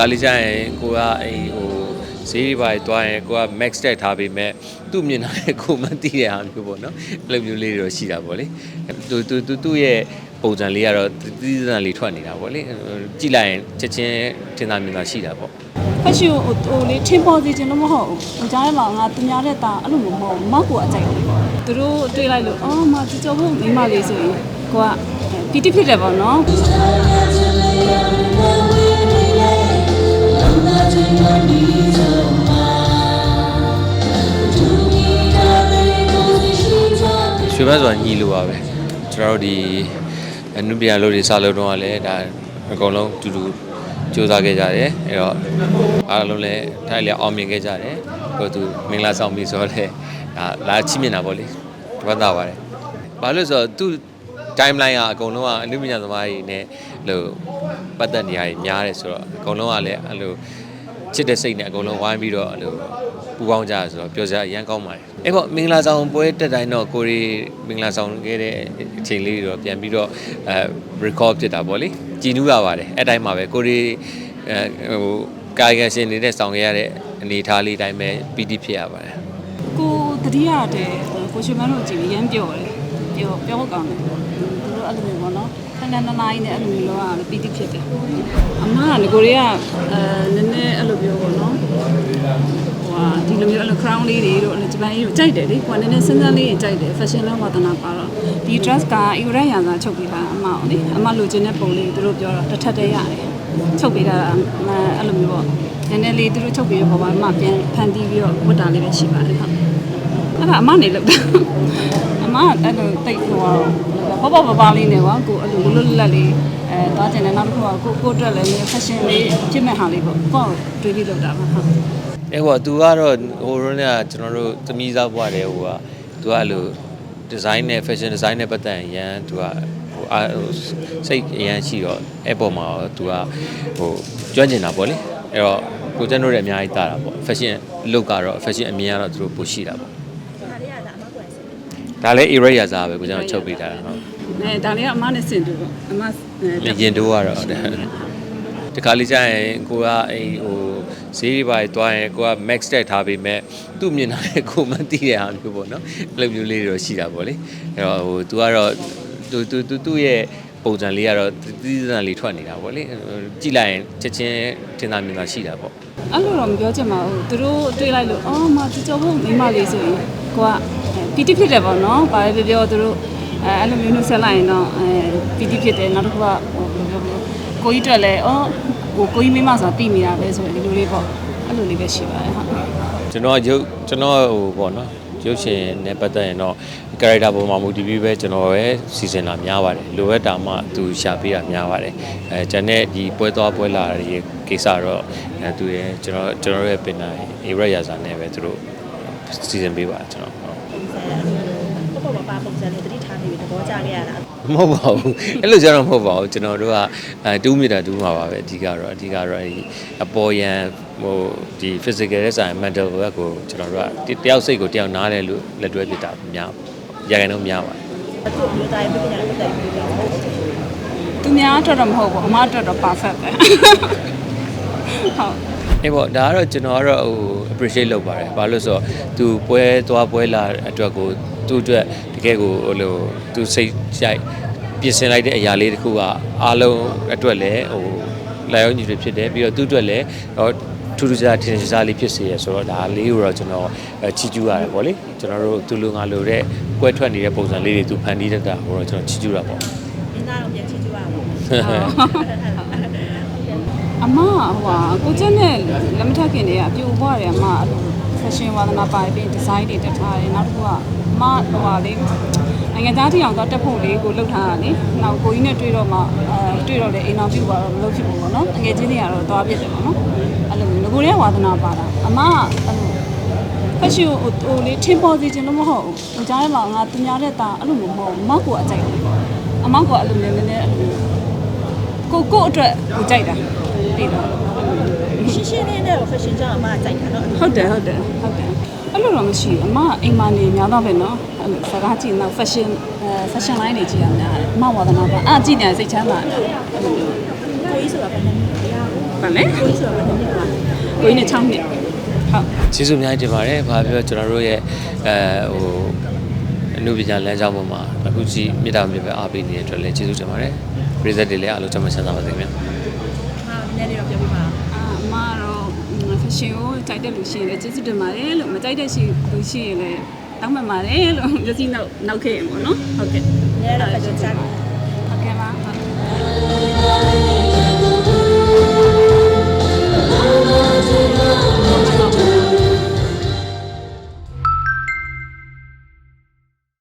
ခါလေးကျရင်ကိုကအဲဟိုဈေးတွေပါတွားရင်ကိုက max tag ထားပေးမဲ့သူ့မြင်တာလည်းကိုမသိတဲ့ဟာမျိုးပေါ့နော်အဲ့လိုမျိုးလေးတွေတော့ရှိတာပေါ့လေသူသူသူသူ့ရဲ့ပုံစံလေးကတော့သီးသန့်လေးထွက်နေတာပေါ့လေကြည့်လိုက်ရင်ချက်ချင်းထင်သာမြင်သာရှိတာပေါ့ဖက်ရှင်ဟိုဟိုလေထင်ပေါ်စီခြင်းလို့မဟုတ်ဘူးကြားထဲမှာငါသူများတဲ့တာအဲ့လိုမဟုတ်ဘူးမောက်ကိုအကြိုက်တယ်သူတို့တွေ့လိုက်လို့အော်မကြကြောဖို့မိမလေးဆိုရင်ကိုကပီတိဖြစ်တယ်ပေါ့နော် ရွှေဘက်ဆိုတာညီလိုပါပဲကျွန်တော်တို့ဒီအနုပညာလို့တွေစလို့တော့လည်းဒါအကုန်လုံးတူတူစူးစမ်းခဲ့ကြတယ်အဲ့တော့အားလုံးလည်းထိုင်လည်းအောင်မြင်ခဲ့ကြတယ်ဟိုသူမင်္ဂလာဆောင်ပြီဆိုတော့လည်းဒါလာချိမြင်တာပေါ့လေဝမ်းသာပါတယ်ဘာလို့လဲဆိုတော့သူ timeline ကအကုန်လုံးကအနုပညာသမားတွေနဲ့လို့ပတ်သက်နေရများတယ်ဆိုတော့အကုန်လုံးကလည်းအဲ့လို ချစ်တဲ့စိတ်နဲ့အကုန်လုံးဝိုင်းပြီးတော့အဲ့လိုပူပေါင်းကြရဆိုတော့ပျော်စရာအရန်ကောင်းပါတယ်အဲ့ပေါ့မင်္ဂလာဆောင်ပွဲတက်တိုင်းတော့ကိုရီမင်္ဂလာဆောင်ခဲ့တဲ့အချိန်လေးတွေတော့ပြန်ပြီးတော့အဲ record ဖြစ်တာပေါ့လေကြည်နူးရပါတယ်အဲ့တိုင်းမှာပဲကိုရီအဲဟိုကာယကရှင်နေတဲ့ဆောင်ခဲ့ရတဲ့အနေအထားလေးတိုင်းပဲပီတိဖြစ်ရပါတယ်ကိုတတိယတဲ့ကိုရှင်မန်းတို့ကြည့်ပြီးရမ်းပျော်တယ်ပျော်ပျော်ကောင်းတယ်သူတို့အဲ့လိုမျိုးပေါ့နော်ခဏနနားနဲ့အဲ့လိုမျိုးလောကပီတိဖြစ်တယ်အမကငကိုတွေကအဲနည်းနည်းအဲ့လိုပြောပေါ့နော်ဟိုဟာ ဒီလိုမျိုးအဲ့လို crown လေးတွေတို့အဲ့လိုဂျပန်ကြီးတို့ကြိုက်တယ်လေကိုကနည်းနည်းစမ်းစမ်းလေးကြိုက်တယ် fashion လောက်ဝါသနာပါတော့ဒီ dress က Iran ရန်စာချုပ်ပေးတာအမအောင်လေအမလိုချင်တဲ့ပုံလေးသူတို့ပြောတော့တစ်ထပ်တည်းရတယ်ချုပ်ပေးတာအဲ့လိုမျိုးပေါ့နည်းနည်းလေးသူတို့ချုပ်ပေးတဲ့ပုံမှာအမပြန်ဖန်တီးပြီးတော့ဝတ်တာလေးပဲရှိပါတယ်ဟုတ်အဲ့ဒါအမနေလို့တာအမကအဲ့လိုတိတ်ဟိုဘောဘောပပလေးနေကွာကိုအဲ့လိုလွတ်လွတ်လပ်လေးအဲသွားကျင်တယ်နောက်တစ်ခုကကိုကိုအတွက်လည်း fashion လေးဖြစ်မဲ့ဟာလေးပေါ့ကိုယ့်ကိုတွေးပြီးလုပ်တာပါဟုတ် အဲ့ဟိုသူကတော့ဟိုရုံးကကျွန်တော်တို့သမီးစားဘွားတယ်ဟိုကသူကအဲ့လို design နဲ့ fashion design နဲ့ပတ်သက်ရင်ရန်သူကဟိုအာဟိုစိတ်အရန်ရှိတော့အဲ့ပေါ်မှာတော့သူကဟိုကျွမ်းကျင်တာပေါ့လေအဲ့တော့ကိုကျန်တို့လည်းအများကြီးတာတာပေါ့ fashion look ကတော့ fashion အမြင်ကတော့သူတို့ပိုရှိတာပေါ့ဒါလည်း area စားပဲကိုကျန်တို့ချုပ်ပေးတာဟုတ်အဲဒါလေးကအမနဲ့ဆင်တူပေါ့အမရင်တိုးကတော့တ ခါလေးကျရင်ကိုကအဲဟိုဈေးတွေပါတွားရင်ကိုက max tag ထားပေးမဲ့သူ့မြင်တာလည်းကိုမသိတဲ့ဟာမျိုးပေါ့နော်အဲ့လိုမျိုးလေးတွေတော့ရှိတာပေါ့လေအဲ့တော့ဟို तू ကတော့သူသူသူသူ့ရဲ့ပုံစံလေးကတော့သီးသန့်လေးထွက်နေတာပေါ့လေကြည့်လိုက်ရင်ချက်ချင်းထင်သာမြင်သာရှိတာပေါ့အဲ့လိုတော့မပြောချင်ပါဘူးသူတို့တွေးလိုက်လို့အော်မကြကြောဖို့မိမလေးဆိုရင်ကိုကပီတိဖြစ်တယ်ပေါ့နော်ဘာပဲပြောပြောသူတို့အဲအဲ့လိုမျိုးနှုတ်ဆက်လိုက်ရင်တော့အဲပီတိဖြစ်တယ်နောက်တစ်ခုကဟိုဘယ်လိုပြောမလဲကိုကြီးတွေ့လဲအော် ကိုကိုကြီးမိမဆိုတာပြီးမိတာပဲဆိုရင်ဒီလိုလေးပေါ့အဲ့လိုလေးပဲရှိပါတယ်ဟုတ်ကျွန်တော်ရုပ်ကျွန်တော်ဟိုပေါ့နော်ရုပ်ရှင်နဲ့ပတ်သက်ရင်တော့ character ပုံမှာမူတည်ပြီးပဲကျွန်တော်ရဲ့စီစဉ်တာများပါတယ်လိုအပ်တာမှသူရှာပေးတာများပါတယ်အဲကျွန်တဲ့ဒီပွဲသွားပွဲလာတွေကိစ္စတော့အဲသူရဲ့ကျွန်တော်ကျွန်တော်ရဲ့ပင်နိုင် area ရာဇာနဲ့ပဲသူတို့စီစဉ်ပေးပါတယ်ကျွန်တော်ဟုတ် ပေါ့ပေါ့ပါပုံစံလေးတတိထားနေပြီးသဘောကျခဲ့ရတာမဟုတ်ပါဘူးအဲ့လိုကြတော့မဟုတ်ပါဘူးကျွန်တော်တို့ကအဲတူးမီတာတူးမှာပါပဲအဓိကတော့အဓိကတော့အဲဒီအပေါ်ယံဟိုဒီ physical ရဲ့ဆိုင် mental ဘက်ကိုကျွန်တော်တို့ကတယောက်စိတ်ကိုတယောက်နားတယ်လို့လက်တွဲပြတာများရခိုင်တော့များပါတယ်အခုမျိုးသားရဲ့ပြညာပတ်သက်ပြီးတော့ဟုတ်သူများအတွက်တော့မဟုတ်ဘူးအမအတွက်တော့ perfect ပဲဟုတ် အေးပေါ့ဒါကတော့ကျွန်တော်ကတော့ဟို appreciate လုပ်ပါတယ်ဘာလို့လဲဆိုတော့သူပွဲသွားပွဲလာအတွက်ကိုသူ့အတွက်တကယ်ကိုဟိုလိုသူစိတ်ကြိုက်ပြင်ဆင်လိုက်တဲ့အရာလေးတစ်ခုကအားလုံးအတွက်လည်းဟိုလာရောက်ညီတွေဖြစ်တယ်ပြီးတော့သူ့အတွက်လည်းတော့ထူးထူးခြားခြားထင်ထင်ရှားလေးဖြစ်စေရဆိုတော့ဒါလေးကိုတော့ကျွန်တော်အဲချီးကျူးရတယ်ပေါ့လေကျွန်တော်တို့သူလူငါလိုတဲ့ကွဲထွက်နေတဲ့ပုံစံလေးတွေသူဖန်တီးတတ်တာဟိုတော့ကျွန်တော်ချီးကျူးတာပေါ့မင်းသားတော့ပြန်ချီးကျူးရအောင် အမဟိုဟာကိုကျက်နဲ့လက်မထက်ခင်တည်းကအပြိုပွားတယ်အမအဲ့လို fashion ဝါသနာပါပြီး design တွေတက်ထားတယ်နောက်တစ်ခုကအမဟိုဟာလေးနိုင်ငံသားတီအောင်တော့တက်ဖို့လေးကိုလှုပ်ထားတာလေနောက်ကိုကြီးနဲ့တွေ့တော့မှအဲတွေ့တော့လေအိမ်အောင်ပြုတ်သွားတော့မလုပ်ဖြစ်ဘူးပေါ့နော်ငွေချင်းတွေကတော့သွားပြစ်တယ်ပေါ့နော်အဲ့လိုမျိုးငကိုရဲဝါသနာပါတာအမကအဲ့လို fashion ဟိုဟိုလေးထင်ပေါ်စီခြင်းလို့မဟုတ်ဘူးဟိုကြားထဲမှာငါသူများတဲ့တာအဲ့လိုမဟုတ်ဘူးမောက်ကိုအကြိုက်တယ်အမောက်ကိုအဲ့လိုမျိုးနည်းနည်းအဲ့လိုကိုကိုအတွက်ကိုကြိုက်တာ သိလား ရှင်းရှင်းလေးနဲ့ fashion ကြောင့်အမကြိုက်တာနော် ဟုတ်တယ်ဟုတ်တယ်ဟုတ်တယ်အဲ့လိုတော့မရှိဘူးအမအိမ်မနေများတော့ပဲเนาะအဲ့လိုစကားကြည့်တော့ fashion အဲ fashion line တွေကြည့်ရများတယ်အမဝါသနာပါအာကြည့်နေစိတ်ချမ်းသာတယ်အဲ့လိုမျိုး ကိုကြီးဆိုတာဘယ်နဲ့လဲ ဗာလဲ ကိုကြီးဆိုတော့ဘယ်နှစ်ပါ ကိုကြီးနဲ့6နှစ်ဟုတ် ကျေးဇူးအများကြီးတင်ပါတယ်။ဘာပြောကျွန်တော်တို့ရဲ့အဲဟိုအနုပညာလမ်းကြောင်းပေါ်မှာအခုကြည့်မြေတားမြေပဲအားပေးနေတဲ့အတွက်လည်းကျေးဇူးတင်ပါတယ်။ present တွေလည်းအားလုံးကျမ်းမချမ်းသာပါစေခင်ဗျာ။ ဟာ နည်းနည်းတော့ပြောပြပါအာအမကတော့ fashion ကိုကြိုက်တဲ့လူရှိရင်လည်းကျေးဇူးတင်ပါတယ်လို့မကြိုက်တဲ့ရှိလူရှိရင်လည်းတောင်းပန်ပါတယ်လို့မျက်စိနောက်နောက်ခဲ့ရင်ပေါ့နော်ဟုတ်ကဲ့နည်းနည်းတော့ fashion စား